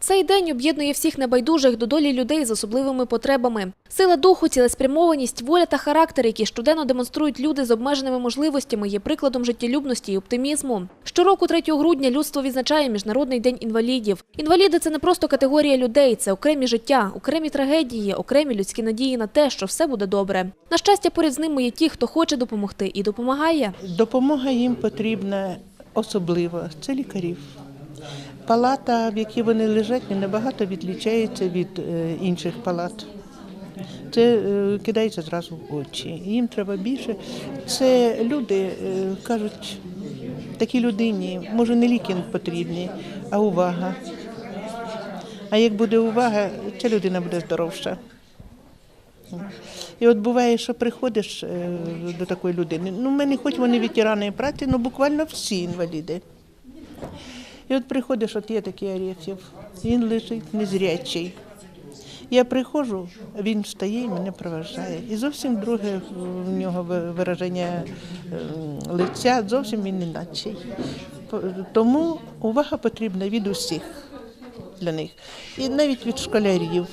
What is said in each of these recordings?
Цей день об'єднує всіх небайдужих до долі людей з особливими потребами. Сила духу, цілеспрямованість, воля та характер, які щоденно демонструють люди з обмеженими можливостями, є прикладом життєлюбності і оптимізму. Щороку 3 грудня людство відзначає Міжнародний день інвалідів. Інваліди це не просто категорія людей, це окремі життя, окремі трагедії, окремі людські надії на те, що все буде добре. На щастя, поряд з ними є ті, хто хоче допомогти і допомагає. Допомога їм потрібна особливо. Це лікарів. Палата, в якій вони лежать, не набагато відлічається від е, інших палат. Це е, кидається зразу в очі. Їм треба більше. Це люди е, кажуть, такій людині, може, не ліки потрібні, а увага. А як буде увага, ця людина буде здоровша. І от буває, що приходиш до такої людини. Ну, в мене хоч вони ветерани праці, ну буквально всі інваліди. І от приходиш, от є такий Арефєв, він лежить незрячий. Я приходжу, він встає і мене проважає. І зовсім друге в нього вираження е, лиця, зовсім він іначий. По- Тому увага потрібна від усіх для них. І навіть від школярів.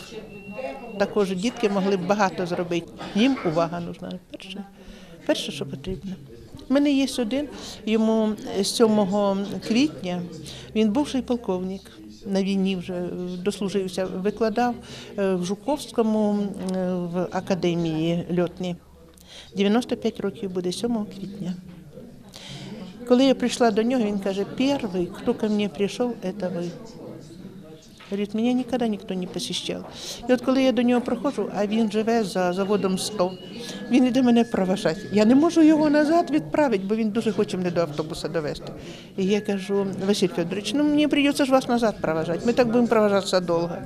Також дітки могли б багато зробити. Їм увага нужна. Перше, перше, що потрібно. У мене є один, йому 7 квітня він бувший полковник. На війні вже дослужився, викладав е, в Жуковському е, в академії льотній. 95 років буде 7 квітня. Коли я прийшла до нього, він каже, перший, хто ко мені прийшов, це ви. Говорить, мене ніколи ніхто не посіщав. І от коли я до нього приходжу, а він живе за заводом 100, він іде мене проважати. Я не можу його назад відправити, бо він дуже хоче мене до автобуса довести. І я кажу, Василь Федорович, ну мені прийдеться ж вас назад проважати. Ми так будемо проважатися довго.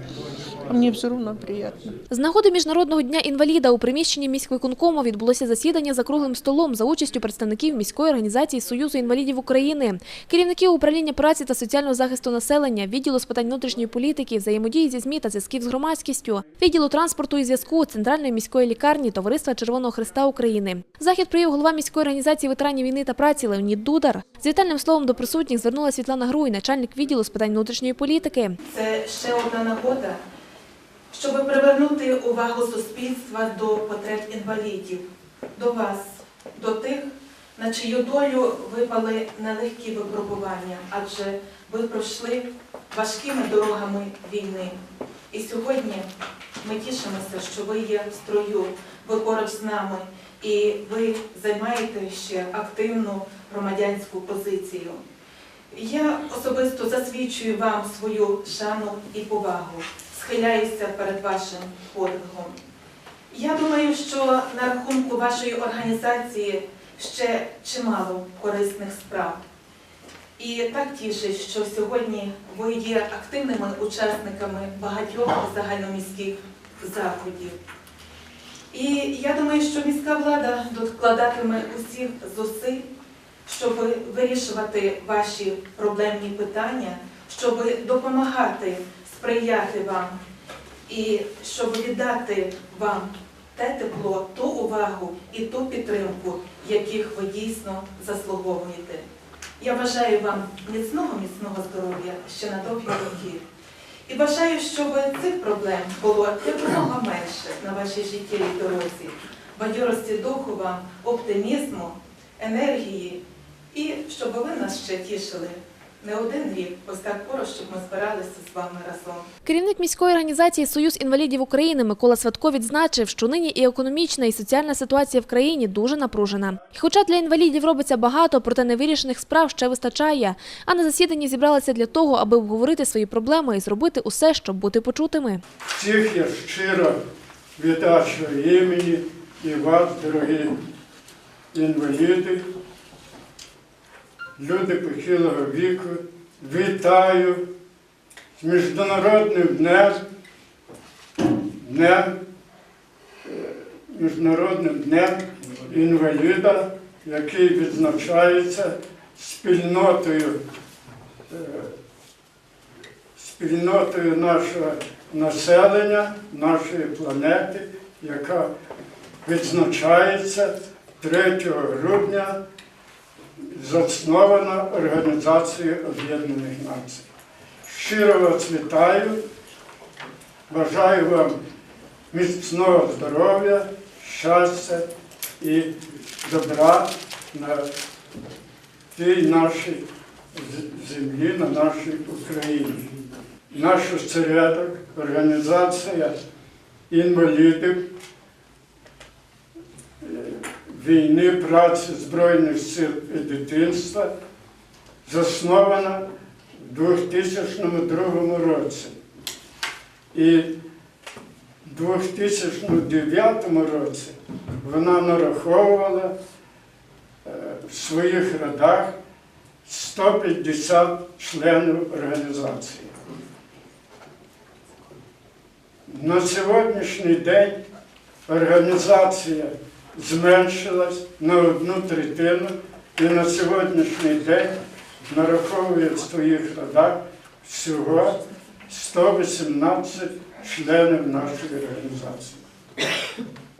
А мені все одно приємно. З нагоди Міжнародного дня інваліда у приміщенні міськвиконкому відбулося засідання за круглим столом за участю представників міської організації Союзу інвалідів України, керівників управління праці та соціального захисту населення, відділу з питань внутрішньої політики, взаємодії зі ЗМІ та зв'язків з громадськістю, відділу транспорту і зв'язку Центральної міської лікарні Товариства Червоного Христа України. Захід провів голова міської організації ветеранів війни та праці Леонід Дудар. З вітальним словом до присутніх звернула Світлана Груй, начальник відділу з питань внутрішньої політики. Це ще одна нагода, щоб привернути увагу суспільства до потреб інвалідів, до вас, до тих, на чию долю випали нелегкі випробування, адже ви пройшли важкими дорогами війни. І сьогодні ми тішимося, що ви є в строю, ви поруч з нами, і ви займаєте ще активну громадянську позицію. Я особисто засвідчую вам свою шану і повагу, схиляюся перед вашим подвигом. Я думаю, що на рахунку вашої організації ще чимало корисних справ. І так тішить, що сьогодні ви є активними учасниками багатьох загальноміських заходів. І я думаю, що міська влада докладатиме усіх зусиль, щоб вирішувати ваші проблемні питання, щоб допомагати, сприяти вам і щоб віддати вам те тепло, ту увагу і ту підтримку, яких ви дійсно заслуговуєте. Я бажаю вам міцного, міцного здоров'я ще на довгі роки. І бажаю, щоб цих проблем було якомога менше на вашій життєвій дорозі, бадьорості духу вам, оптимізму, енергії, і щоб ви нас ще тішили не один рік, ось так поруч, щоб ми збиралися з вами разом. Керівник міської організації Союз інвалідів України Микола Сватко відзначив, що нині і економічна, і соціальна ситуація в країні дуже напружена. І хоча для інвалідів робиться багато, проте невирішених справ ще вистачає. А на засіданні зібралися для того, аби обговорити свої проблеми і зробити усе, щоб бути почутими. Всіх я щиро вітаю імені і вас, дорогі інваліди, люди похилого віку. Вітаю з Міжнародним днем, днем, е, Міжнародним днем інваліда, який відзначається спільнотою е, спільнотою нашого населення, нашої планети, яка відзначається 3 грудня, заснована Організацією Об'єднаних Націй. щиро вас вітаю. Бажаю вам міцного здоров'я, щастя і добра на тій нашій землі, на нашій Україні. Наш осередок, організація інвалідів війни, праці Збройних сил і дитинства заснована в 2002 році. І в 2009 році вона нараховувала е, в своїх рядах 150 членів організації. На сьогоднішній день організація зменшилась на одну третину і на сьогоднішній день нараховує в своїх родах всього 118 членів нашої організації.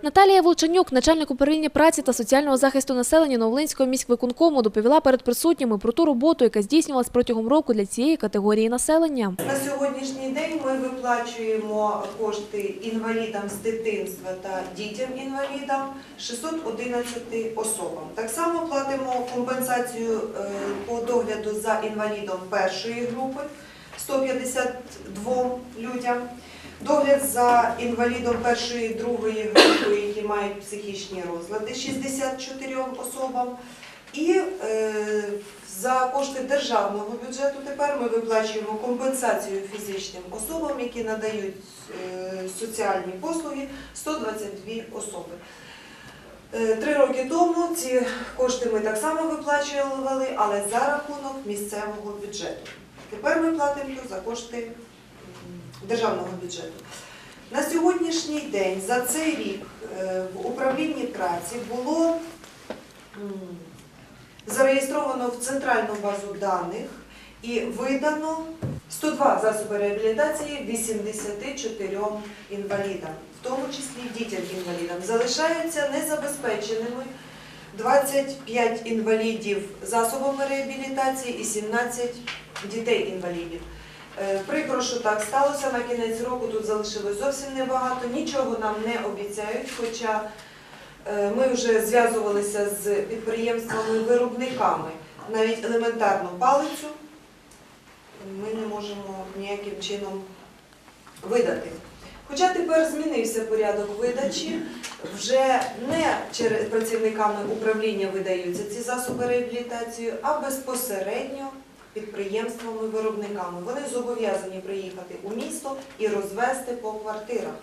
Наталія Волчанюк, начальник управління праці та соціального захисту населення Новолинського міськвиконкому, доповіла перед присутніми про ту роботу, яка здійснювалась протягом року для цієї категорії населення. На сьогоднішній день ми виплачуємо кошти інвалідам з дитинства та дітям-інвалідам 611 особам. Так само платимо компенсацію е, по догляду за інвалідом першої групи 152 людям. Догляд за інвалідом першої другої групи, які мають психічні розлади 64 особам. І е, за кошти державного бюджету тепер ми виплачуємо компенсацію фізичним особам, які надають е, соціальні послуги 122 особи. Е, Три роки тому ці кошти ми так само виплачували, але за рахунок місцевого бюджету. Тепер ми платимо за кошти державного бюджету. На сьогоднішній день за цей рік е, в управлінні праці було зареєстровано в центральну базу даних і видано 102 засоби реабілітації 84 інвалідам, в тому числі дітям-інвалідам. Залишаються незабезпеченими 25 інвалідів засобами реабілітації і 17 дітей-інвалідів. Е, Прикро, що так сталося. На кінець року тут залишилось зовсім небагато. Нічого нам не обіцяють, хоча Е, Ми вже зв'язувалися з підприємствами-виробниками. Навіть елементарну палицю ми не можемо ніяким чином видати. Хоча тепер змінився порядок видачі, вже не через працівниками управління видаються ці засоби реабілітації, а безпосередньо підприємствами-виробниками. Вони зобов'язані приїхати у місто і розвести по квартирах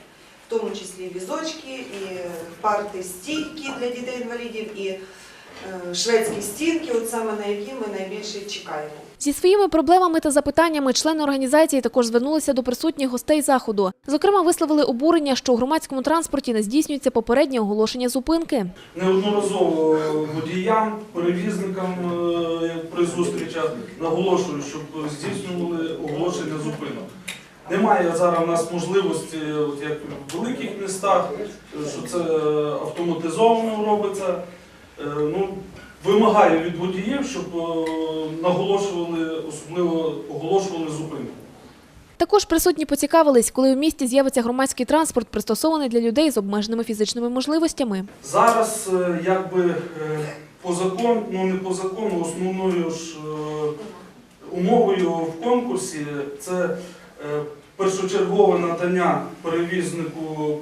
в тому числі візочки, і парти стійки для дітей-інвалідів, і е, шведські стінки, от саме на які ми найбільше чекаємо. Зі своїми проблемами та запитаннями члени організації також звернулися до присутніх гостей заходу. Зокрема, висловили обурення, що у громадському транспорті не здійснюється попереднє оголошення зупинки. Неодноразово водіям, перевізникам е, при зустрічах наголошую, щоб здійснювали оголошення зупинок. Немає зараз у нас можливості, як в великих містах, що це автоматизовано робиться. Е, Ну, вимагаю від водіїв, щоб е, наголошували, особливо оголошували зупинку. Також присутні поцікавились, коли у місті з'явиться громадський транспорт, пристосований для людей з обмеженими фізичними можливостями. Зараз е, якби е, по закону, ну не по закону, основною ж умовою в конкурсі це першочергове надання перевізнику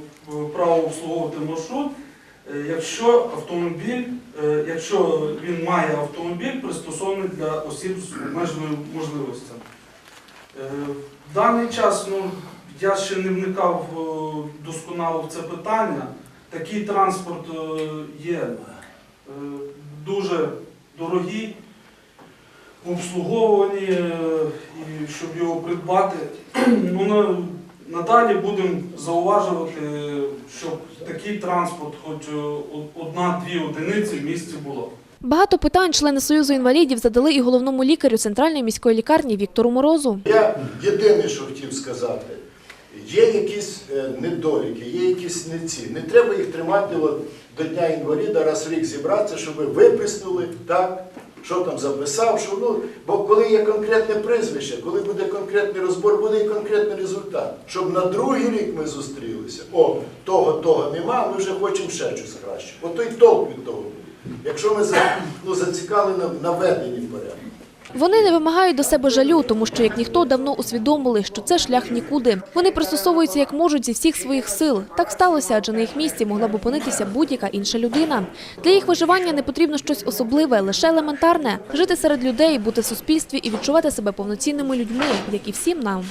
права обслуговувати маршрут, якщо автомобіль, е, якщо він має автомобіль, пристосований для осіб з обмеженими можливостями. Е, В даний час ну, я ще не вникав е, досконало в це питання. Такий транспорт е, є е, дуже дорогий, обслуговувані, е, і щоб його придбати. Ну, надалі будемо зауважувати, щоб такий транспорт, хоч е, одна-дві одиниці в місті було. Багато питань члени Союзу інвалідів задали і головному лікарю центральної міської лікарні Віктору Морозу. Я єдине, що хотів сказати, є якісь е, недоліки, є якісь неці. Не треба їх тримати от, до Дня інваліда раз в рік зібратися, щоб ви виписнули так що там записав, що ну, бо коли є конкретне прізвище, коли буде конкретний розбор, буде і конкретний результат. Щоб на другий рік ми зустрілися. О, того, того нема, ми вже хочемо ще щось краще. Ото й толк від того. Якщо ми ну, зацікавлені на наведенні порядку. Вони не вимагають до себе жалю, тому що як ніхто давно усвідомили, що це шлях нікуди. Вони пристосовуються як можуть зі всіх своїх сил. Так сталося, адже на їх місці могла б опинитися будь-яка інша людина. Для їх виживання не потрібно щось особливе, лише елементарне жити серед людей, бути в суспільстві і відчувати себе повноцінними людьми, як і всім нам.